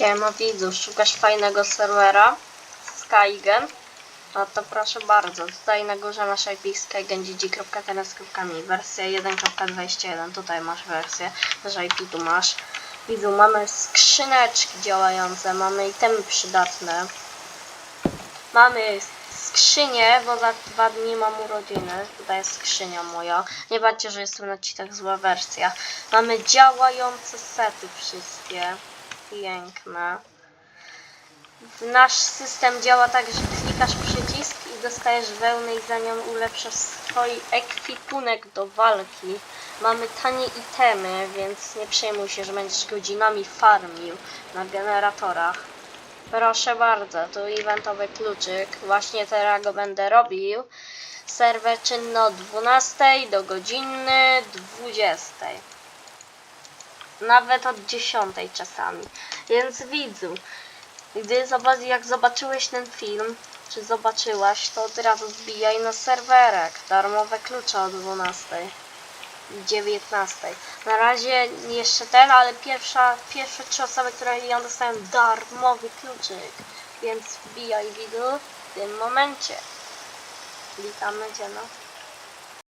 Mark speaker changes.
Speaker 1: Siema widzu, szukasz fajnego serwera? Skygen? No to proszę bardzo, tutaj na górze masz IP skygen.gg.tns.me wersja 1.21, tutaj masz wersję, też IP tu masz. Widzu, mamy skrzyneczki działające, mamy itemy przydatne. Mamy skrzynię, bo za dwa dni mam urodziny. Tutaj jest skrzynia moja. Nie baczcie, że jestem na ci tak zła wersja. Mamy działające sety wszystkie. Piękne. Nasz system działa tak, że klikasz przycisk i dostajesz wełnę i za nią ulepszasz swój ekwipunek do walki. Mamy tanie itemy, więc nie przejmuj się, że będziesz godzinami farmił na generatorach. Proszę bardzo, tu eventowy kluczyk. Właśnie teraz go będę robił. Serwer czynny od 12 do godziny 20. Nawet od 10 czasami. Więc widzu, gdy zobac- jak zobaczyłeś ten film, czy zobaczyłaś, to od razu wbijaj na serwerek. Darmowe klucze o 12. i 19. Na razie jeszcze ten, ale pierwsza, pierwsze trzy osoby, które ją dostają darmowy kluczyk. Więc wbijaj widzu w tym momencie. Witamy cię no.